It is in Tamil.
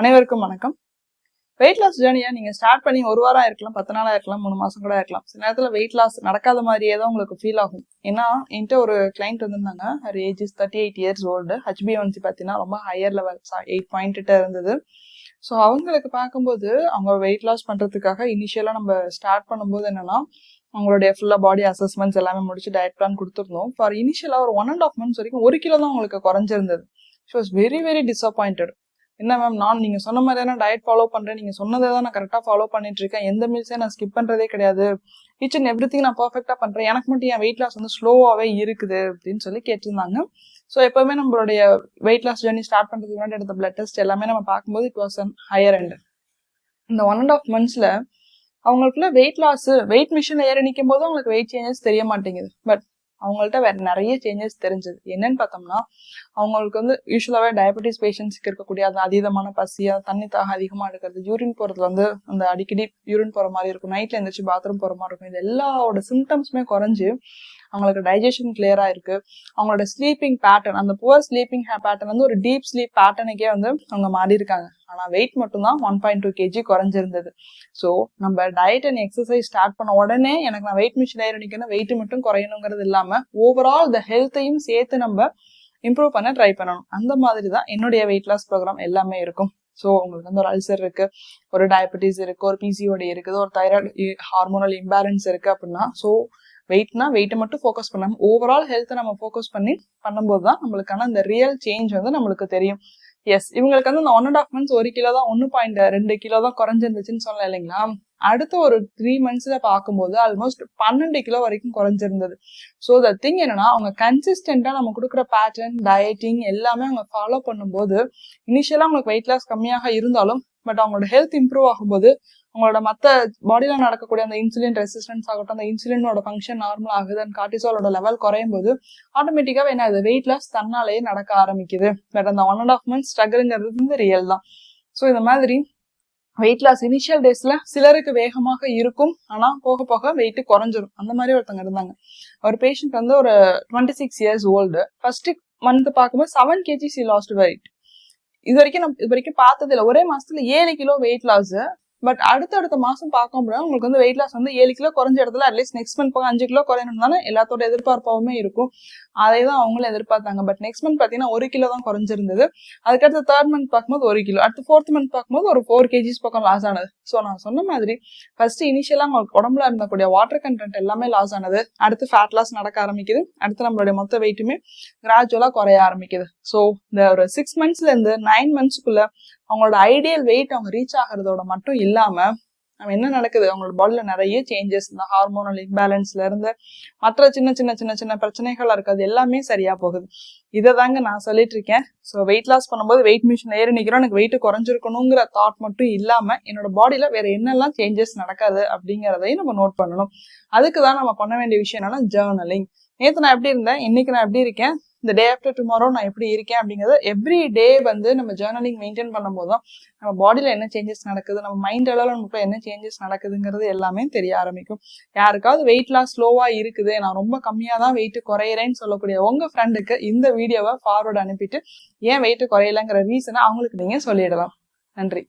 அனைவருக்கும் வணக்கம். வெயிட் லாஸ் ஜேர்னியை நீங்கள் ஸ்டார்ட் பண்ணி ஒரு வாரம் இருக்கலாம் பத்து நாளாக இருக்கலாம் மூணு மாதம் கூட இருக்கலாம் சில நேரத்தில் வெயிட் லாஸ் நடக்காத மாதிரியே தான் உங்களுக்கு ஃபீல் ஆகும். ஏன்னா என்கிட்ட ஒரு கிளைண்ட் வந்திருந்தாங்க her age is thirty eight years old ஹச்பிஒன்சி பார்த்தீங்கன்னா ரொம்ப ஹையர் லெவல் எயிட் பாயிண்ட்டு இருந்தது. ஸோ அவங்களுக்கு பார்க்கும்போது அவங்க வெயிட் லாஸ் பண்ணுறதுக்காக இனிஷியலாக நம்ம ஸ்டார்ட் பண்ணும்போது என்னென்னா அவங்களுடைய ஃபுல்லாக பாடி அசஸ்மெண்ட்ஸ் எல்லாமே முடிச்சு டயட் பிளான் கொடுத்துருந்தோம். ஃபார் இனிஷியலாக ஒரு ஒன் அண்ட் ஆஃப் மந்த்ஸ் வரைக்கும் ஒரு கிலோ தான் அவங்களுக்கு குறைஞ்சிருந்தது. She was very very disappointed என்ன மேம் நான் நீங்கள் சொன்ன மாதிரி தான் டயட் ஃபாலோ பண்ணுறேன் நீங்கள் சொன்னதை தான் நான் கரெக்டாக ஃபாலோ பண்ணிட்டு இருக்கேன். எந்த மீல்ஸே நான் ஸ்கிப் பண்ணுறதே கிடையாது. ஈச் அண்ட் எவ்ரி திங் நான் பர்ஃபெக்டாக பண்ணுறேன் எனக்கு மட்டும் என் வெயிட் லாஸ் வந்து ஸ்லோவாகவே இருக்குது அப்படின்னு சொல்லி கேட்டிருந்தாங்க. ஸோ எப்போவுமே நம்மளுடைய வெயிட் லாஸ் ஜேர்னி ஸ்டார்ட் பண்ணுறதுக்கு முன்னாடி எடுத்த பிளட் டெஸ்ட் எல்லாமே நம்ம பார்க்கும்போது it was an higher end இந்த ஒன் அண்ட் ஆஃப் மந்த்ஸில் அவங்களுக்குள்ள வெயிட் லாஸ் வெயிட் மிஷினில் ஏறி நிற்கும் போது அவங்களுக்கு வெயிட் சேஞ்சஸ் தெரிய மாட்டேங்குது. பட் அவங்கள்ட்ட வேற நிறைய சேஞ்சஸ் தெரிஞ்சது. என்னன்னு பார்த்தோம்னா அவங்களுக்கு வந்து யூஸ்வலாகவே டயபெட்டிஸ் பேஷண்ட்ஸ்க்கு இருக்கக்கூடிய அந்த அதீதமான பசி தண்ணி தாக அதிகமாக எடுக்கிறது யூரின் போகிறதுல வந்து அந்த அடிக்கடி யூரின் போகிற மாதிரி இருக்கும். நைட்டில் எழுந்திரிச்சு பாத்ரூம் போகிற மாதிரி இருக்கும். இது எல்லாவோட சிம்டம்ஸுமே குறைஞ்சு அவங்களுக்கு டைஜஷன் கிளியராக இருக்கு அவங்களோட ஸ்லீப்பிங் பேட்டர்ன் அந்த புவர் ஸ்லீப்பிங் பேட்டர்ன் வந்து ஒரு டீப் ஸ்லீப் பேட்டர்னுக்கே வந்து அவங்க மாறி இருக்காங்க ஆனால் வெயிட் மட்டும்தான் ஒன் பாயிண்ட் டூ கேஜி குறைஞ்சிருந்தது. ஸோ நம்ம டயட் அண்ட் எக்ஸசைஸ் ஸ்டார்ட் பண்ண உடனே எனக்கு நான் வெயிட் மிஷின் ஏறிக்கணும் வெயிட் மட்டும் குறையணுங்கிறது இல்லாமல் ஓவரால் த ஹெல்த்தையும் சேர்த்து நம்ம இம்ப்ரூவ் பண்ண ட்ரை பண்ணணும். அந்த மாதிரி தான் என்னுடைய வெயிட் லாஸ் ப்ரோக்ராம் எல்லாமே இருக்கும். ஸோ உங்களுக்கு வந்து ஒரு அல்சர் இருக்கு ஒரு டயபெட்டிஸ் இருக்கு ஒரு பிசிஓடி இருக்குது ஒரு தைராய்டு ஹார்மோனல் இம்பேலன்ஸ் இருக்கு அப்படின்னா ஸோ வெயிட்னா வெயிட்டை மட்டும் ஃபோக்கஸ் பண்ணாமல் ஓவரால் ஹெல்த்தை நம்ம ஃபோக்கஸ் பண்ணி பண்ணும்போது தான் நம்மளுக்கான அந்த ரியல் சேஞ்ச் வந்து நம்மளுக்கு தெரியும். எஸ் இவங்களுக்கு வந்து இந்த ஒன் அண்ட் ஆஃப் மந்த்ஸ் ஒரு கிலோ தான் ஒன்று பாயிண்ட் ரெண்டு கிலோ தான் குறைஞ்சிருந்துச்சுன்னு சொல்லலாம் இல்லைங்களா? அடுத்த ஒரு த்ரீ மந்த்ஸில் பார்க்கும்போது ஆல்மோஸ்ட் பன்னெண்டு கிலோ வரைக்கும் குறைஞ்சிருந்தது. ஸோ த திங் என்னன்னா அவங்க கன்சிஸ்டண்டாக நம்ம கொடுக்குற பேட்டர்ன் டயட்டிங் எல்லாமே அவங்க ஃபாலோ பண்ணும்போது இனிஷியலாக அவங்களுக்கு வெயிட் லாஸ் கம்மியாக இருந்தாலும் பட் அவங்களோட ஹெல்த் இம்ப்ரூவ் ஆகும்போது அவங்களோட மற்ற பாடியில் நடக்கக்கூடிய அந்த இன்சுலின் ரெசிஸ்டன்ஸ் ஆகட்டும் அந்த இன்சுலினோட ஃபங்க்ஷன் நார்மல் ஆகுது அண்ட் கார்டிசாலோட லெவல் குறையும் போது ஆட்டோமேட்டிக்காக என்ன ஆகுது? வெயிட் லாஸ் தன்னாலேயே நடக்க ஆரம்பிக்குது. பட் அந்த ஒன் அண்ட் ஆஃப் மந்த்ஸ் ஸ்ட்ரகிள்ங்கிறது வந்து ரியல் தான். ஸோ இந்த மாதிரி வெயிட் லாஸ் இனிஷியல் டேஸ்ல சிலருக்கு வேகமாக இருக்கும். ஆனா போக போக வெயிட் குறைஞ்சிரும். அந்த மாதிரி ஒருத்தங்க இருந்தாங்க. ஒரு பேஷண்ட் வந்து ஒரு twenty six years old first month பார்க்கும்போது seven KG she lost weight இது வரைக்கும் நம்ம இது வரைக்கும் பார்த்தது இல்லை ஒரே மாசத்துல ஏழு கிலோ வெயிட் லாஸ் பட் அடுத்தடுத்த மாசம் பார்க்க முடியாது உங்களுக்கு வந்து வெயிட் லாஸ் வந்து ஏழு கிலோ குறைஞ்ச இடத்துல அட்லீஸ்ட் நெக்ஸ்ட் மந்த் போக அஞ்சு கிலோ குறையணும் தானே எல்லாத்தோட எதிர்பார்ப்பாகவுமே இருக்கும். அதை தான் அவங்களும் எதிர்பார்த்தாங்க. பட் நெக்ஸ்ட் மந்த் பார்த்தீங்கன்னா ஒரு கிலோ தான் குறைஞ்சிருந்தது. அதுக்கடுத்து தேர்ட் மந்த் பார்க்கும்போது ஒரு கிலோ. அடுத்து ஃபோர்த் மந்த் பார்க்கும்போது ஒரு ஃபோர் கேஜிஸ் பக்கம் லாஸ் ஆனது. ஸோ நான் சொன்ன மாதிரி ஃபர்ஸ்ட் இனிஷியலாக உங்களுக்கு உடம்புல இருந்தக்கூடிய வாட்டர் கண்டென்ட் எல்லாமே லாஸ் ஆனது. அடுத்து ஃபேட் லாஸ் நடக்க ஆரம்பிக்குது. அடுத்து நம்மளுடைய மொத்த வெயிட்டுமே கிராஜுவலாக குறைய ஆரம்பிக்குது. ஸோ இந்த ஒரு சிக்ஸ் மந்த்ஸ்ல இருந்து நைன் மந்த்ஸ்க்குள்ள அவங்களோட ஐடியல் வெயிட் அவங்க ரீச் ஆகிறதோட மட்டும் இல்லாமல் நம்ம என்ன நடக்குது? அவங்களோட பாடியில் நிறைய சேஞ்சஸ் இந்த ஹார்மோனல் இம்பேலன்ஸ்ல இருந்து மற்ற சின்ன சின்ன சின்ன சின்ன பிரச்சனைகள் இருக்குது எல்லாமே சரியா போகுது. இதை தாங்க நான் சொல்லிட்டு இருக்கேன். ஸோ வெயிட் லாஸ் பண்ணும்போது வெயிட் மிஷின் ஏறி நிற்கிறோம் எனக்கு வெயிட் குறைஞ்சிருக்கணுங்கிற தாட் மட்டும் இல்லாம என்னோட பாடியில வேற என்னெல்லாம் சேஞ்சஸ் நடக்காது அப்படிங்கிறதையும் நம்ம நோட் பண்ணணும். அதுக்கு தான் நம்ம பண்ண வேண்டிய விஷயம் என்னன்னா ஜேர்னலிங் நேற்று நான் எப்படி இருந்தேன்? இன்னைக்கு நான் எப்படி இருக்கேன்? இந்த டே ஆஃப்டர் டுமாரோ நான் எப்படி இருக்கேன் அப்படிங்கிறது எவ்ரி டே வந்து நம்ம ஜேர்னலிங் மெயின்டைன் பண்ணும்போது தான் நம்ம பாடியில் என்ன சேஞ்சஸ் நடக்குது நம்ம மைண்ட் அளவில் நமக்கு என்ன சேஞ்சஸ் நடக்குதுங்கிறது எல்லாமே தெரிய ஆரம்பிக்கும். யாருக்காவது வெயிட் லாஸ் ஸ்லோவாக இருக்குது நான் ரொம்ப கம்மியாக தான் வெயிட்டு குறையிறேன்னு சொல்லக்கூடிய உங்கள் ஃப்ரெண்டுக்கு இந்த வீடியோவை ஃபார்வர்டு அனுப்பிட்டு ஏன் வெயிட்டு குறையலைங்கிற ரீசனை அவங்களுக்கு நீங்கள் சொல்லிடலாம். நன்றி.